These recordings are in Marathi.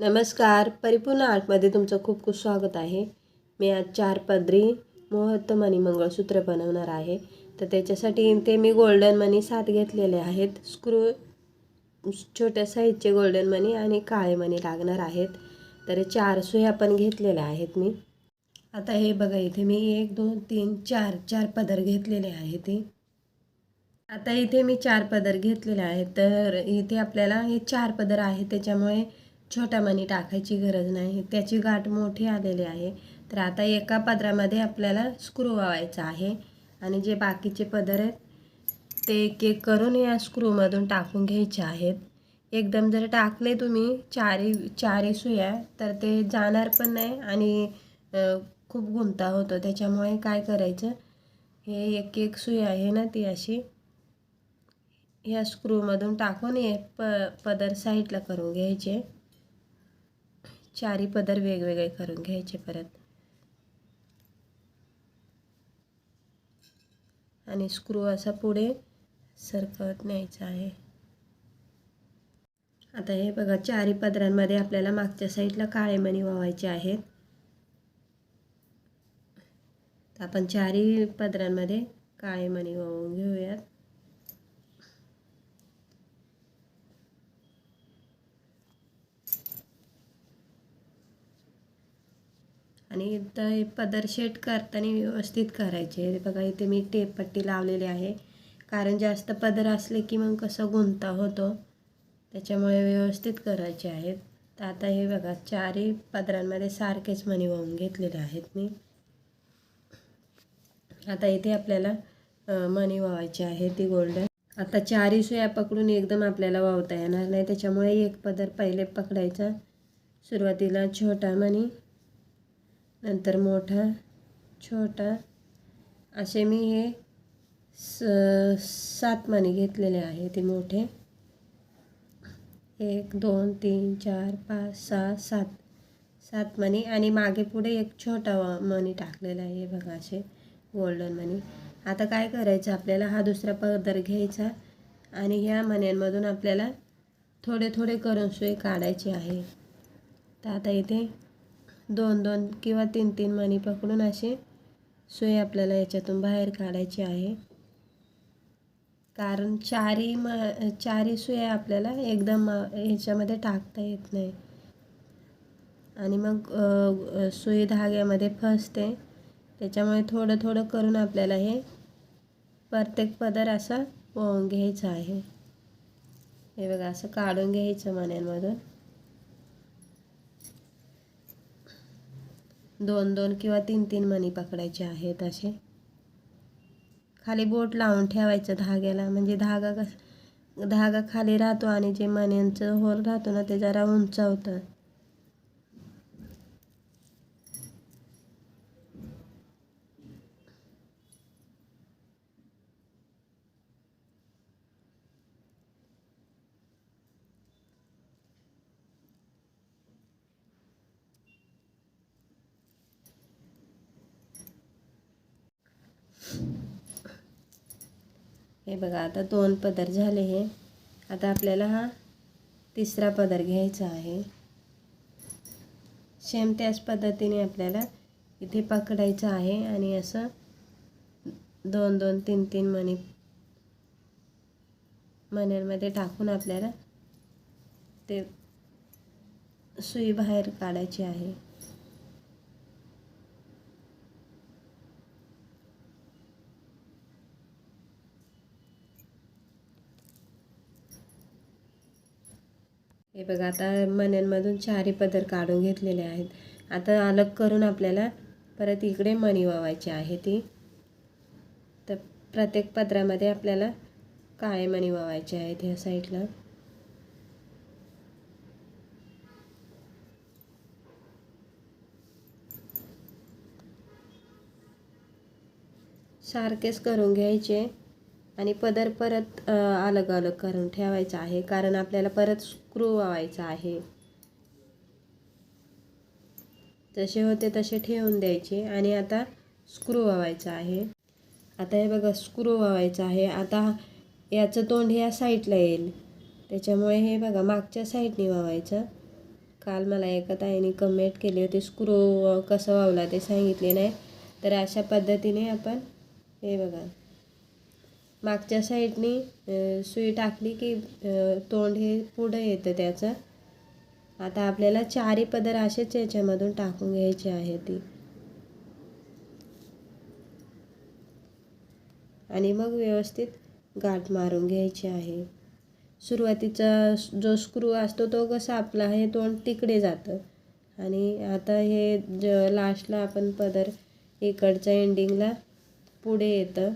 नमस्कार. परिपूर्ण आर्टमध्ये तुमचं खूप खूप स्वागत आहे. मी आज चार पदरी मोहत्त मणी मंगळसूत्र बनवणार आहे. तर त्याच्यासाठी ते मी गोल्डन मनी सात घेतलेले आहेत. स्क्रू छोट्या साईजचे गोल्डन मनी आणि काळे मनी लागणार आहेत. तर चार सुया पण घेतलेल्या आहेत मी. आता हे बघा इथे मी एक दोन तीन चार चार पदर घेतलेले आहे ते आता इथे मी चार पदर घेतलेले आहेत. तर इथे आपल्याला हे चार पदर आहेत. त्याच्यामुळे छोट्या मणी टाकायची गरज नाही. त्याची गाठ मोठी आलेली आहे. तर आता एका पदरामध्ये आपल्याला स्क्रू वावायचा आहे. आणि जे बाकीचे पदर आहेत ते एक एक करून या स्क्रूमधून टाकून घ्यायचे आहेत. एकदम जर टाकले तुम्ही चारी चारी सुया तर ते जाणार पण नाही आणि खूप गुंता होतो. त्याच्यामुळे काय करायचं? हे एक एक सुई आहे ना ती अशी. ह्या स्क्रूमधून टाकून हे प पदर साईडला करून घ्यायचे. चारी पदर वेगवेगळे करून घ्यायचे परत. आणि स्क्रू असा पुढे सरकत न्यायचा आहे. आता हे बघा चारी पदरांमध्ये आपल्याला मागच्या साईडला काळे मणी वावायचे आहेत. तर आपण चारी पदरांमध्ये काळे मणी घेऊयात. आणि इथं हे पदर शेट करताना व्यवस्थित करायचे. बघा इथे मी टेप पट्टी लावलेली आहे. कारण जास्त पदर असले की मग कसं गुंता होतो? त्याच्यामुळे व्यवस्थित करायचे आहेत. तर आता हे बघा चारही पदरांमध्ये सारखेच मणी वाहून घेतलेले आहेत मी. आता इथे आपल्याला मनी मणी वावायची आहे ती गोल्डन आता चारही सुया पकडून एकदम आपल्याला वावता येणार नाही. त्याच्यामुळे एक पदर पहिले पकडायचा. सुरुवातीला छोटा मणी नंतर मोठा छोटा असे मी हे स सात माने घेतलेले आहे ते मोठे. एक दोन तीन चार पाच सहा सात. सात मणी आणि मागे पुढे एक छोटा व- मणी टाकलेला आहे बघा असे गोल्डन मणी आता काय करायचं? आपल्याला हा दुसरा पदर घ्यायचा आणि ह्या मण्यांमधून आपल्याला थोडे थोडे करून सुई काढायची आहे. तर आता इथे दोन दोन किंवा तीन तीन मणी पकडून असे सुई आपल्याला याच्यातून बाहेर काढायची आहे. कारण चारी म चारी सुया आपल्याला एकदम ह्याच्यामध्ये टाकता येत नाही. आणि मग सुई धाग्यामध्ये फसते. त्याच्यामुळे थोडं थोडं करून आपल्याला हे प्रत्येक पदर असा पोहून घ्यायचा आहे. हे बघा असं काढून घ्यायचं मण्यांमधून. दोन दोन किंवा तीन तीन मणी पकडायचे आहेत असे. खाली बोट लावून ठेवायचं धाग्याला. म्हणजे धागा कस धागा खाली राहतो आणि जे मण्यांचं होल राहतो ना ते जरा उंचावतं हे बघा आता दोन पदर झाले हे. आता आपल्याला हा तिसरा पदर घ्यायचा आहे. सेम त्याच पद्धतीने आपल्याला इथे पकडायचं आहे आणि असं दोन दोन तीन तीन मणी मण्यांमध्ये टाकून आपल्याला ते सुई बाहेर काढायची आहे. हे बघा आता मण्यांमधून चारही पदर काढून घेतलेले आहेत. आता अलग करून आपल्याला परत इकडे मणी वावायची आहे ती. तर प्रत्येक पदरामध्ये आपल्याला काळे मणी वावायचे आहेत ह्या साईडला. सारखेच करून घ्यायचे. आणि पदर परत अलग अलग करून ठेवायचा आहे कारण आपल्याला परत स्क्रू वावायचा आहे. जसे होते तसे ठेवून द्यायचे आणि आता स्क्रू वावायचा आहे. आता हे बघा स्क्रू वावायचा आहे. आता याचं तोंड ह्या साईडला येईल. त्याच्यामुळे हे बघा मागच्या साईडने वावायचं काल मला एका ताईने कमेंट केली होती स्क्रू कसं वावला ते सांगितले नाही. तर अशा पद्धतीने आपण हे बघा मागच्या साईडनी सुई टाकली की तोंड हे पुढं येतं त्याचं. आता आपल्याला चारी पदर असेच याच्यामधून टाकून घ्यायचे आहे ती. आणि मग व्यवस्थित गाठ मारून घ्यायची आहे. सुरुवातीचा जो स्क्रू असतो तो कसा आपला हे तोंड तिकडे जातं. आणि आता हे ज लास्टला आपण पदर इकडच्या एंडिंगला पुढे येतं.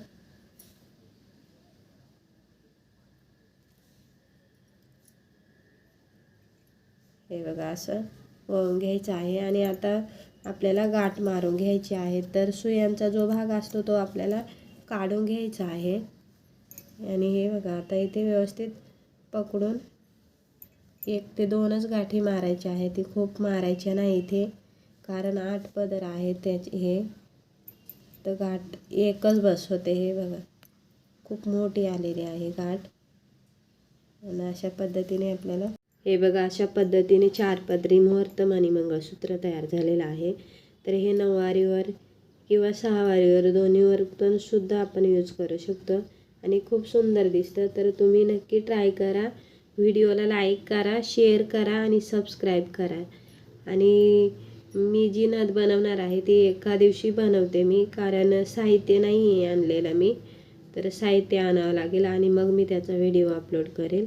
हे बघा असं वळून घ्यायचं आहे आणि आता आपल्याला गाठ मारून घ्यायची आहे. तर सुयांचा जो भाग असतो तो आपल्याला काढून घ्यायचा आहे. आणि हे बघा आता इथे व्यवस्थित पकडून एक ते दोनच गाठी मारायची आहे. ती खूप मारायच्या नाही इथे कारण आठ पदर आहे त्याचे हे. तर गाठ एकच बस होते हे बघा. खूप मोठी आलेली आहे गाठ. आणि अशा पद्धतीने आपल्याला हे बघा अशा पद्धतीने चार पदरी मुहूर्त मंगळसूत्र तयार झालेलं आहे. तर हे नऊवारीवर किंवा सहावारीवर दोन्हीवर पण सुद्धा आपण यूज करू शकतो. आणि खूप सुंदर दिसतं. तर तुम्ही नक्की ट्राय करा. व्हिडिओला लाईक करा शेअर करा आणि सबस्क्राईब करा. आणि मी जी नथ बनवणार आहे ती एका दिवशी बनवते मी कारण साहित्य नाही आहे आणलेलं मी. तर साहित्य आणावं लागेल आणि मग मी त्याचा व्हिडिओ अपलोड करेल.